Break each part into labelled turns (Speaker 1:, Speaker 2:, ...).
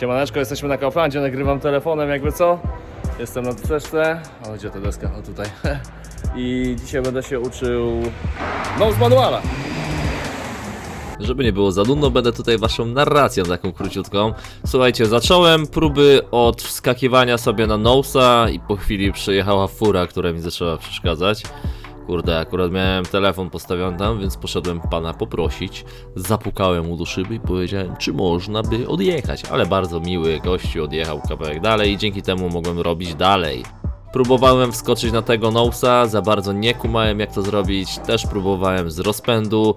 Speaker 1: Siemaneczko, jesteśmy na Kauflandzie, nagrywam telefonem jakby co. Jestem na deseczce. O, gdzie ta deska? O, tutaj. I dzisiaj będę się uczył no z manuala.
Speaker 2: Żeby nie było za nudno, będę tutaj waszą narracją taką króciutką. Słuchajcie, zacząłem próby od wskakiwania sobie na nosa i po chwili przyjechała fura, która mi zaczęła przeszkadzać. Kurde, akurat miałem telefon postawiony tam, więc poszedłem pana poprosić. Zapukałem mu do szyby i powiedziałem, czy można by odjechać. Ale bardzo miły gościu odjechał kawałek dalej i dzięki temu mogłem robić dalej. Próbowałem wskoczyć na tego nosa, za bardzo nie kumałem jak to zrobić, też próbowałem z rozpędu.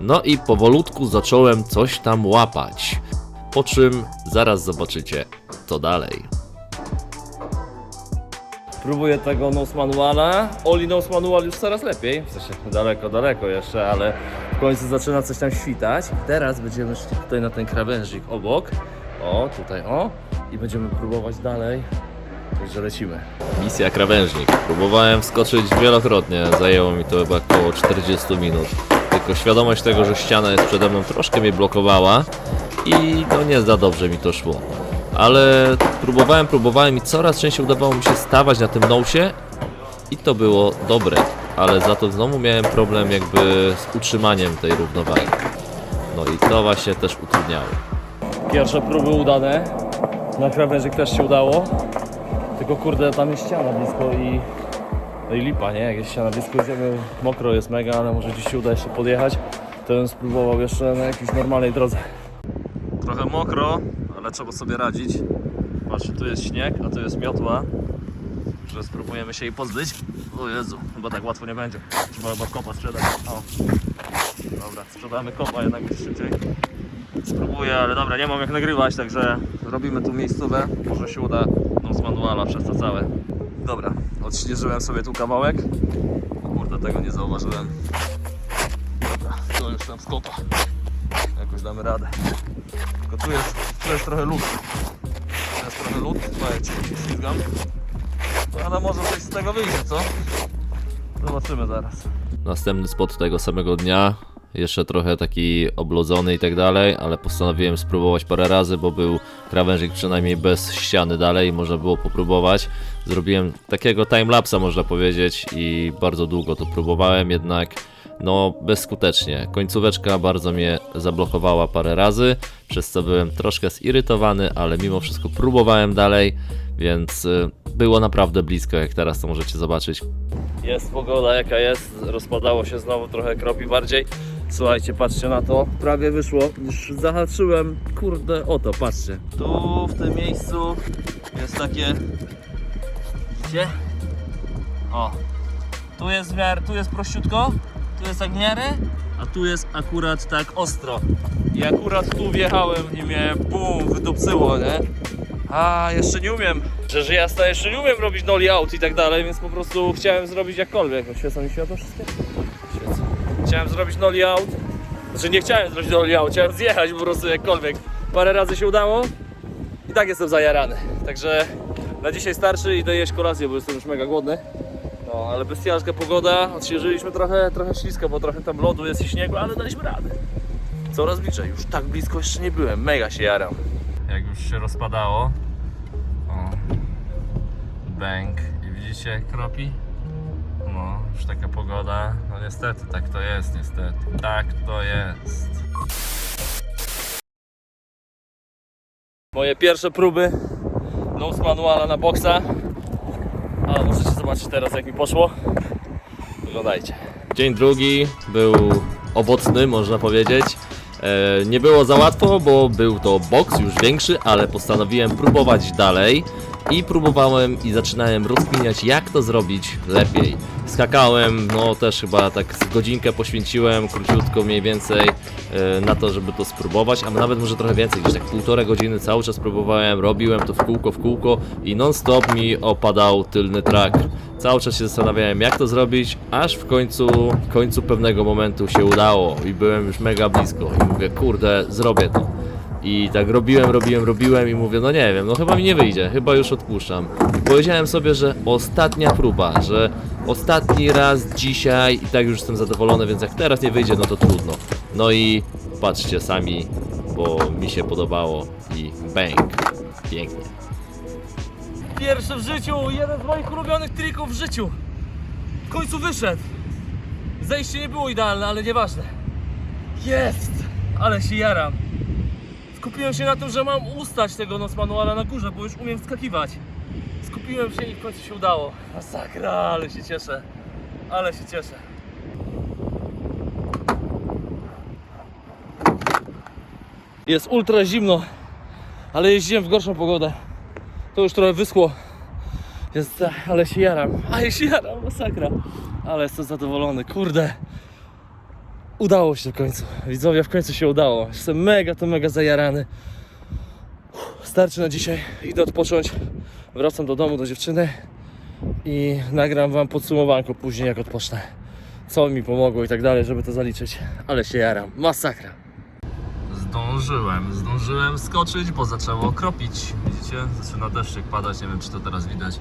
Speaker 2: No i powolutku zacząłem coś tam łapać. Po czym zaraz zobaczycie, co dalej.
Speaker 1: Próbuję tego nose manuala. Oli nose manual już coraz lepiej. W sensie daleko, daleko jeszcze, ale w końcu zaczyna coś tam świtać. Teraz będziemy szli tutaj na ten krawężnik obok. O, tutaj o. I będziemy próbować dalej. Także lecimy.
Speaker 2: Misja krawężnik. Próbowałem wskoczyć wielokrotnie, zajęło mi to chyba około 40 minut. Tylko świadomość tego, że ściana jest przede mną troszkę mnie blokowała i no nie za dobrze mi to szło. Ale próbowałem, próbowałem i coraz częściej udawało mi się stawać na tym nosie i to było dobre. Ale za to znowu miałem problem jakby z utrzymaniem tej równowagi. No i to właśnie też utrudniało.
Speaker 1: Pierwsze próby udane. Na krawężnik też się udało. Tylko kurde, tam jest ściana blisko i... No i lipa, nie? Jak jest ściana blisko, idziemy, mokro jest mega, ale może dziś się uda jeszcze podjechać. To bym spróbował jeszcze na jakiejś normalnej drodze. Trochę mokro, ale trzeba sobie radzić. Patrzcie, tu jest śnieg, a tu jest miotła. Że spróbujemy się jej pozbyć. O Jezu, chyba tak łatwo nie będzie. Trzeba chyba kopa sprzedać. O. Dobra, sprzedamy kopa jednak będzie szybciej. Spróbuję, ale dobra, nie mam jak nagrywać, także robimy tu miejscówę. Może się uda no, z manuala przez to całe. Dobra, odśnieżyłem sobie tu kawałek. O kurde, tego nie zauważyłem. Dobra, to już tam skopa. Jakoś damy radę. Tylko tu jest, tu jest trochę lód. Tu jest trochę lód, słuchajcie, ślizgam. No, ale może coś z tego wyjdzie, co? Zobaczymy zaraz.
Speaker 2: Następny spot tego samego dnia, jeszcze trochę taki oblodzony i tak dalej, ale postanowiłem spróbować parę razy, bo był krawężnik przynajmniej bez ściany dalej, można było popróbować. Zrobiłem takiego timelapsa można powiedzieć i bardzo długo to próbowałem, jednak no bezskutecznie. Końcóweczka bardzo mnie zablokowała parę razy, przez co byłem troszkę zirytowany, ale mimo wszystko próbowałem dalej, więc y, było naprawdę blisko, jak teraz to możecie zobaczyć.
Speaker 1: Jest pogoda jaka jest, rozpadało się znowu trochę kropi bardziej. Słuchajcie, patrzcie na to, prawie wyszło, już zahaczyłem, kurde, oto, patrzcie. Tu w tym miejscu jest takie, widzicie? O, tu jest w miarę, tu jest prościutko, tu jest tak w miarę, a tu jest akurat tak ostro. I akurat tu wjechałem i mnie bum, wydupcyło, nie? A jeszcze nie umiem. Że jasna jeszcze nie umiem robić nollie out i tak dalej, więc po prostu chciałem zrobić jakkolwiek. No, Świecą mi światło wszystkie? Świecą. Chciałem zrobić nollie out. Znaczy nie chciałem zrobić nollie out, chciałem zjechać po prostu jakkolwiek. Parę razy się udało i tak jestem zajarany. Także na dzisiaj starszy idę jeść kolację, bo jestem już mega głodny. No, ale bestialska pogoda, odświeżyliśmy trochę, trochę ślisko, bo trochę tam lodu jest i śniegu, ale daliśmy radę. Coraz bliżej, już tak blisko jeszcze nie byłem, mega się jaram. Jak już się rozpadało, o, bęk. I widzicie kropi? No, już taka pogoda, no niestety, tak to jest, niestety, tak to jest. Moje pierwsze próby nose manuala na boksa, ale możecie zobaczyć teraz jak mi poszło. Oglądajcie.
Speaker 2: Dzień drugi był owocny, można powiedzieć. E, nie było za łatwo, bo był to boks już większy, ale postanowiłem próbować dalej. I próbowałem i zaczynałem rozkminiać, jak to zrobić lepiej. Skakałem, no też chyba tak z godzinkę poświęciłem, króciutko mniej więcej, e, na to, żeby to spróbować, a nawet może trochę więcej, gdzieś tak półtorej godziny cały czas próbowałem, robiłem to w kółko, w kółko i non-stop mi opadał tylny track. Cały czas się zastanawiałem, jak to zrobić, aż w końcu, w końcu pewnego momentu się udało i byłem już mega blisko i mówię, kurde, zrobię to. I tak robiłem, robiłem, robiłem i mówię, no nie wiem, no chyba mi nie wyjdzie, chyba już odpuszczam. Powiedziałem sobie, że ostatnia próba, że ostatni raz dzisiaj i tak już jestem zadowolony, więc jak teraz nie wyjdzie, no to trudno. No i patrzcie sami, bo mi się podobało i bang, pięknie.
Speaker 1: Pierwszy w życiu, jeden z moich ulubionych trików w życiu. W końcu wyszedł. Zejście nie było idealne, ale nieważne. Jest! Ale się jaram. Skupiłem się na tym, że mam ustać tego noc manuala na górze, bo już umiem wskakiwać. Skupiłem się i w końcu się udało. Masakra, ale się cieszę. Ale się cieszę. Jest ultra zimno, ale jeździłem w gorszą pogodę. To już trochę wyschło. Jest, ale się jaram. Ale się jaram, masakra. Ale jestem zadowolony, kurde. Udało się w końcu. Widzowie, w końcu się udało. Jestem mega, to mega zajarany. Starczy na dzisiaj. Idę odpocząć. Wracam do domu, do dziewczyny. I nagram wam podsumowanko później, jak odpocznę. Co mi pomogło i tak dalej, żeby to zaliczyć. Ale się jaram. Masakra. Zdążyłem, zdążyłem skoczyć, bo zaczęło kropić. Widzicie? Zaczyna deszczyk padać, nie wiem czy to teraz widać.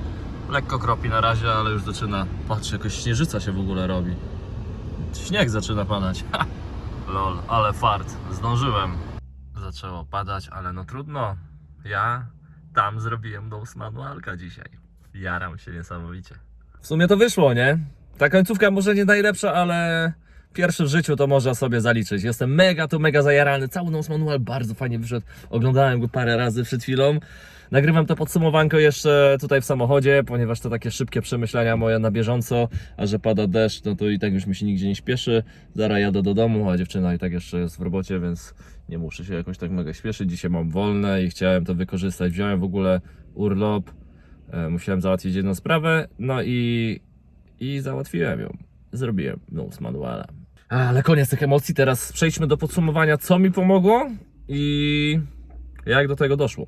Speaker 1: Lekko kropi na razie, ale już zaczyna. Patrz, jakaś śnieżyca się w ogóle robi. Śnieg zaczyna padać. Ha! Lol, ale fart. Zdążyłem. Zaczęło padać, ale no trudno. Ja tam zrobiłem dose manualka dzisiaj. Jaram się niesamowicie. W sumie to wyszło, nie? Ta końcówka może nie najlepsza, ale pierwszy w życiu to można sobie zaliczyć. Jestem mega, to mega zajarany. Cały Nose Manual bardzo fajnie wyszedł. Oglądałem go parę razy przed chwilą. Nagrywam to podsumowanko jeszcze tutaj w samochodzie, ponieważ to takie szybkie przemyślenia moje na bieżąco, a że pada deszcz, no to i tak już mi się nigdzie nie śpieszy. Zaraz jadę do domu, a dziewczyna i tak jeszcze jest w robocie, więc nie muszę się jakoś tak mega śpieszyć. Dzisiaj mam wolne i chciałem to wykorzystać. Wziąłem w ogóle urlop, e, musiałem załatwić jedną sprawę, no i, i załatwiłem ją. Zrobiłem no z manuala. Ale koniec tych emocji, teraz przejdźmy do podsumowania, co mi pomogło i jak do tego doszło.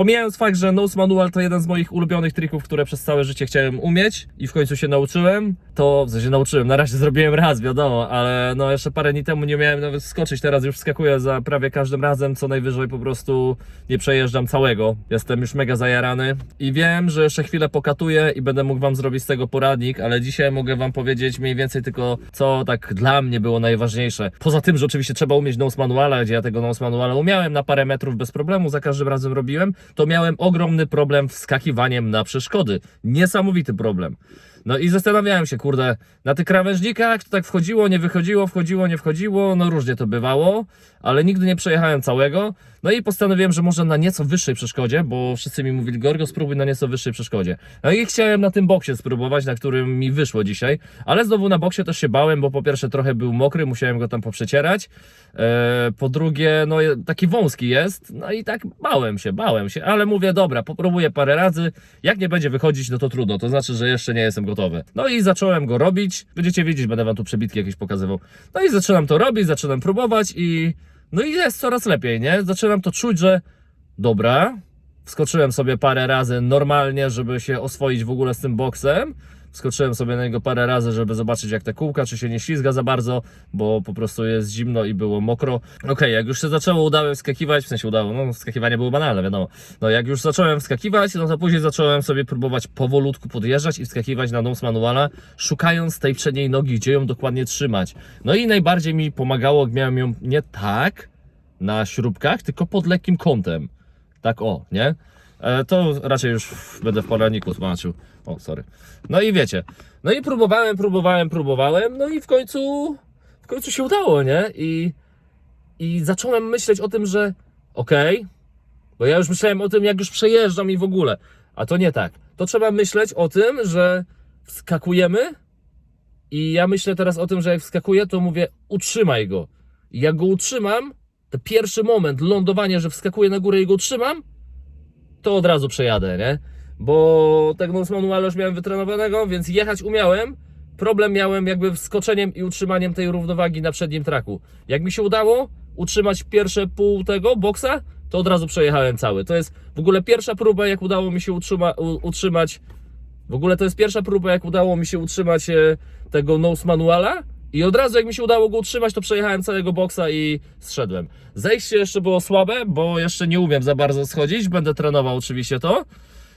Speaker 1: Pomijając fakt, że Nose Manual to jeden z moich ulubionych trików, które przez całe życie chciałem umieć i w końcu się nauczyłem, to w sensie nauczyłem, na razie zrobiłem raz, wiadomo, ale no jeszcze parę dni temu nie miałem nawet skoczyć, teraz już wskakuję za prawie każdym razem, co najwyżej po prostu nie przejeżdżam całego. Jestem już mega zajarany i wiem, że jeszcze chwilę pokatuję i będę mógł wam zrobić z tego poradnik, ale dzisiaj mogę wam powiedzieć mniej więcej tylko, co tak dla mnie było najważniejsze. Poza tym, że oczywiście trzeba umieć Nose Manuala, gdzie ja tego Nose Manuala umiałem na parę metrów bez problemu, za każdym razem robiłem, to miałem ogromny problem wskakiwaniem na przeszkody. Niesamowity problem. No i zastanawiałem się, kurde, na tych krawężnikach to tak wchodziło, nie wychodziło, wchodziło, nie wchodziło, no różnie to bywało, ale nigdy nie przejechałem całego. No i postanowiłem, że może na nieco wyższej przeszkodzie, bo wszyscy mi mówili, Gorgo, spróbuj na nieco wyższej przeszkodzie. No i chciałem na tym boksie spróbować, na którym mi wyszło dzisiaj, ale znowu na boksie też się bałem, bo po pierwsze trochę był mokry, musiałem go tam poprzecierać, e, po drugie, no taki wąski jest, no i tak bałem się, bałem się, ale mówię, dobra, popróbuję parę razy, jak nie będzie wychodzić, no to trudno, to znaczy, że jeszcze nie jestem No i zacząłem go robić, będziecie wiedzieć, będę wam tu przebitki jakieś pokazywał. No i zaczynam to robić, zaczynam próbować i no i jest coraz lepiej, nie? Zaczynam to czuć, że dobra, wskoczyłem sobie parę razy normalnie, żeby się oswoić w ogóle z tym boksem. Wskoczyłem sobie na niego parę razy, żeby zobaczyć jak te kółka, czy się nie ślizga za bardzo, bo po prostu jest zimno i było mokro. Okej, jak już się zaczęło, udałem wskakiwać, w sensie udało, no skakiwanie było banalne, wiadomo. No jak już zacząłem wskakiwać, no to później zacząłem sobie próbować powolutku podjeżdżać i wskakiwać na nose manuala, szukając tej przedniej nogi, gdzie ją dokładnie trzymać. No i najbardziej mi pomagało, jak miałem ją nie tak na śrubkach, tylko pod lekkim kątem. Tak o, nie? E, to raczej już będę w poradniku tłumaczył. O, sorry. No i wiecie. No i próbowałem, próbowałem, próbowałem, no i w końcu w końcu się udało, nie? I, i zacząłem myśleć o tym, że okej, bo ja już myślałem o tym, jak już przejeżdżam i w ogóle. A to nie tak. To trzeba myśleć o tym, że wskakujemy i ja myślę teraz o tym, że jak wskakuję, to mówię utrzymaj go. I jak go utrzymam, to pierwszy moment lądowania, że wskakuję na górę i go utrzymam, to od razu przejadę, nie? Bo tego manualu już miałem wytrenowanego, więc jechać umiałem. Problem miałem jakby wskoczeniem i utrzymaniem tej równowagi na przednim traku. Jak mi się udało utrzymać pierwsze pół tego boksa, to od razu przejechałem cały. To jest w ogóle pierwsza próba, jak udało mi się utrzyma, utrzymać. W ogóle to jest pierwsza próba, jak udało mi się utrzymać e, tego nose manuala. I od razu, jak mi się udało go utrzymać, to przejechałem całego boksa i zszedłem. Zejście jeszcze było słabe, bo jeszcze nie umiem za bardzo schodzić. Będę trenował oczywiście to.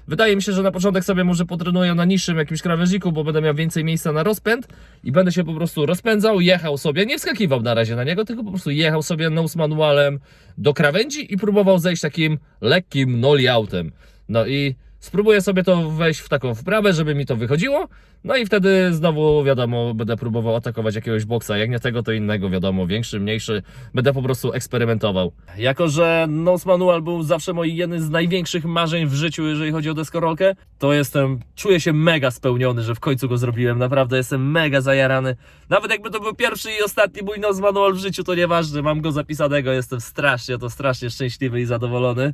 Speaker 2: Wydaje mi się, że na początek sobie może potrenuję na niższym jakimś krawężniku, bo będę miał więcej miejsca na rozpęd i będę się po prostu rozpędzał, jechał sobie, nie wskakiwał na razie na niego, tylko po prostu jechał sobie nose manualem do krawędzi i próbował zejść takim lekkim nolly autem. No i spróbuję sobie to wejść w taką wprawę, żeby mi to wychodziło. No i wtedy znowu, wiadomo, będę próbował atakować jakiegoś boksa. Jak nie tego, to innego, wiadomo, większy, mniejszy. Będę po prostu eksperymentował. Jako, że Nose Manual był zawsze moim jednym z największych marzeń w życiu, jeżeli chodzi o deskorolkę, to jestem, czuję się mega spełniony, że w końcu go zrobiłem. Naprawdę jestem mega zajarany. Nawet jakby to był pierwszy i ostatni mój Nose Manual w życiu, to nieważne. Mam go zapisanego, jestem strasznie, to strasznie szczęśliwy i zadowolony.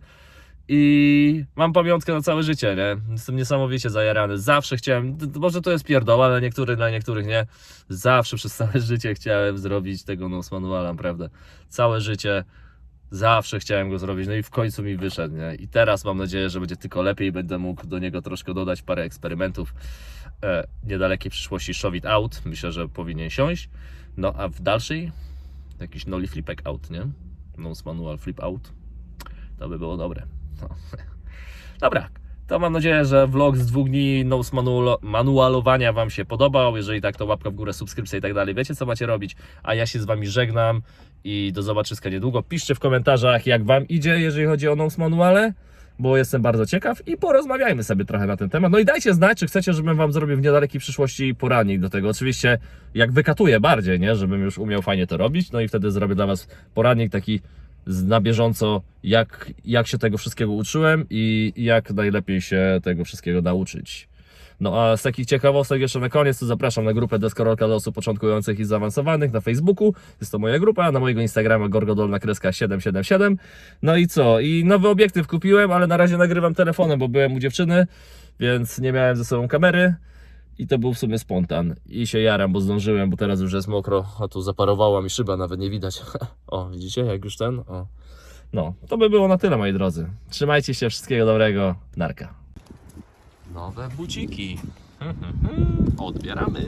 Speaker 2: I mam pamiątkę na całe życie, nie? Jestem niesamowicie zajarany. Zawsze chciałem, może to jest pierdoła, ale niektórych, dla niektórych nie. Zawsze przez całe życie chciałem zrobić tego nose manuala, naprawdę. Całe życie zawsze chciałem go zrobić, no i w końcu mi wyszedł, nie? I teraz mam nadzieję, że będzie tylko lepiej będę mógł do niego troszkę dodać parę eksperymentów. E, niedalekiej przyszłości Shove It Out, myślę, że powinien siąść. No a w dalszej jakiś Nolly Flipek Out, nie? Nose Manual Flip Out. To by było dobre. No. Dobra, to mam nadzieję, że vlog z dwóch dni nose manualo- manualowania Wam się podobał. Jeżeli tak, to łapka w górę, subskrypcja i tak dalej. Wiecie, co macie robić. A ja się z Wami żegnam i do zobaczyska niedługo. Piszcie w komentarzach, jak Wam idzie, jeżeli chodzi o nose manuale, bo jestem bardzo ciekaw i porozmawiajmy sobie trochę na ten temat. No i dajcie znać, czy chcecie, żebym Wam zrobił w niedalekiej przyszłości poradnik do tego. Oczywiście, jak wykatuję bardziej, nie, żebym już umiał fajnie to robić, no i wtedy zrobię dla Was poradnik taki na bieżąco, jak, jak się tego wszystkiego uczyłem i jak najlepiej się tego wszystkiego nauczyć. No a z takich ciekawostek jeszcze na koniec, to zapraszam na grupę Deskorolka dla osób początkujących i zaawansowanych na Facebooku. Jest to moja grupa, na mojego Instagrama gorgodolna kreska 777. No i co? I nowy obiektyw kupiłem, ale na razie nagrywam telefonem, bo byłem u dziewczyny, więc nie miałem ze sobą kamery. I to był w sumie spontan. I się jaram, bo zdążyłem, bo teraz już jest mokro. A tu zaparowała mi szyba, nawet nie widać. o, widzicie, jak już ten? O. No, to by było na tyle, moi drodzy. Trzymajcie się, wszystkiego dobrego. Narka. Nowe buciki. Odbieramy.